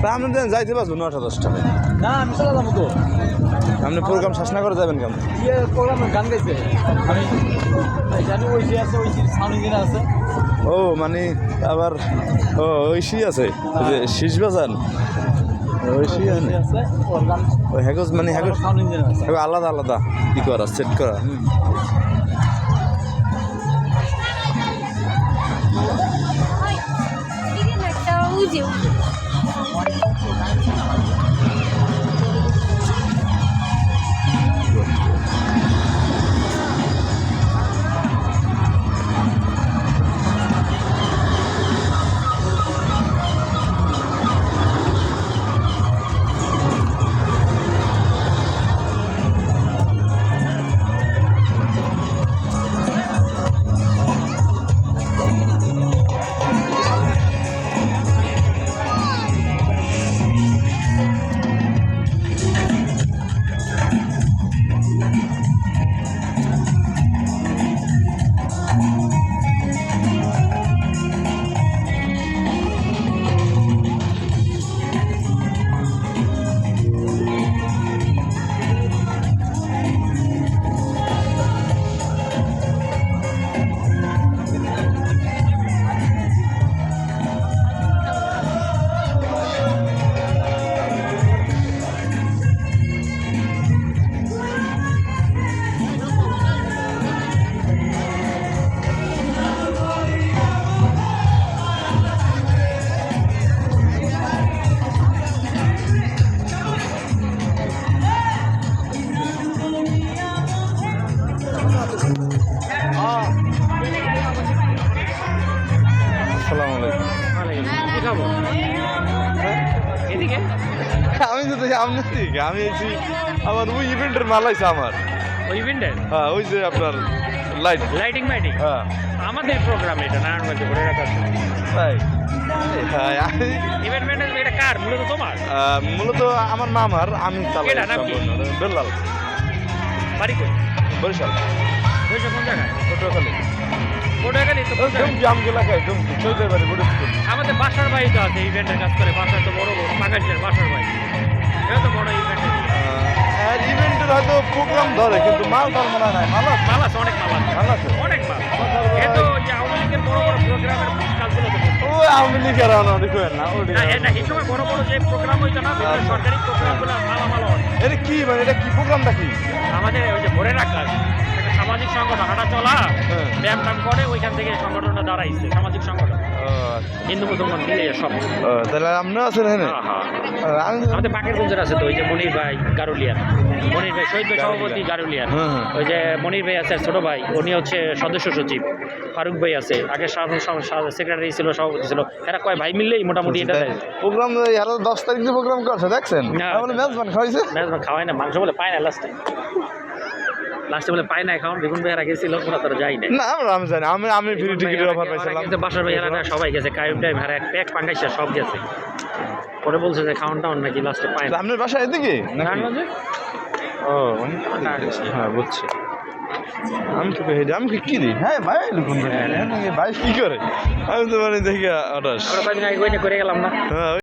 তা আপনি যাইতে পারব নটা দশটা না আমি চলে যাব তো আপনি প্রোগ্রাম শেষ না করে যাবেন কেমন ইয়ে প্রোগ্রামে গান গাইছে আমি জানি ওই যে আছে ওই সাউন্ড ইঞ্জিনিয়ার আছে ও মানে আবার ও ঐশী আছে যে শীষ বাজান ঐশী ওই আছে ওই হ্যাগোজ মানে হ্যাগোজ সাউন্ড ইঞ্জিনিয়ার আছে আলাদা আলাদা কি করা সেট করা হুম। আসসালামু আলাইকুম এদিকে আমি তো ঠিক আমি এসি আমার ওই ইভেন্টের মাল আছে আমার। ওই ইভেন্টের হ্যাঁ ওই যে আপনার লাইট লাইটিং মাইটিং হ্যাঁ। আমাদের প্রোগ্রাম এটা নারায়ণগঞ্জে ঘুরে রাখা তাই? হ্যাঁ আমি ইভেন্ট ম্যানেজ এটা কার? মূলত তোমার? মূলত আমার মামার আমি চালাই বেল্লাল। বাড়ি কই বরিশাল। বৈশাখ কোন জায়গায়? পটুয়াখালী। তো এলাকায় ডুমকি চৌধুরী বাড়ি আমাদের বাসার বাড়ি তো আছে ইভেন্টের কাজ করে বাসার তো বড় বড় বাঙালিদের বাসার বাড়ি। এটা তো বড় ইভেন্ট আর ইভেন্টের হয়তো প্রোগ্রাম ধরে কিন্তু মাল তার মনে হয় মাল আছে? মাল আছে অনেক মাল আছে। মাল আছে? অনেক মাল। এ তো যে আওয়ামী লীগের বড় বড় প্রোগ্রামের আওয়ামী লীগের না এটা এই সময় বড় বড় যে প্রোগ্রাম হইতো না সরকারি প্রোগ্রামগুলো মালামাল অনেক এটা কি মানে এটা কি প্রোগ্রামটা কি আমাদের ওই যে ভোরের আকাশ সামাজিক সংগঠন হাঁটা চলা হ্যাঁ। ব্যায়াম টাম করে ওইখান থেকে সংগঠনটা দাঁড়াইছে সামাজিক সংগঠন। আচ্ছা। হিন্দু মুসলমান মিলে সব। তাহলে আপনিও আছেন হ্যাঁ, হ্যাঁ। আমাদের পাকের গুঞ্জার আছে তো ওই যে মনির ভাই গারুলিয়ান। মনির ভাই শহীদ ভাই সভাপতি গারুলিয়ান। হুম। ওই যে মনির ভাই আছে ছোট ভাই উনি হচ্ছে সদস্য সচিব। ফারুক ভাই আছে। আগে সেক্রেটারি ছিল সভাপতি ছিল। এরা কয় ভাই মিললেই মোটামুটি এটা প্রোগ্রাম আরও দশ তারিখ প্রোগ্রাম করছে দেখছেন। আমার মেজবান খাওয়াইছে? ম্যানেজমেন্ট খাওয়ায় না মাংস বলে পায় না লাস্টে লাস্টে বলে পায় না এখন বেগুন ভাইয়ের আগে ছিল ওরা তারা যাই না না আমরা আমি জানি আমি আমি ফ্রি টিকিটের অফার পাইছিলাম। বাসার ভাই এলাকায় সবাই গেছে কায়ুম টাইম এক প্যাক পাঙ্গাইছে সব গেছে। পরে বলছে যে খাওয়ান টাউন নাকি লাস্টে না। আপনার বাসা এদিকে? ও হ্যাঁ বুঝছি। আমি তো হেঁটে আমি কি দিই? হ্যাঁ ভাই লুকুন ভাই। ভাই কি করে? আমি তো মানে দেখি ওইটা করে গেলাম না। হ্যাঁ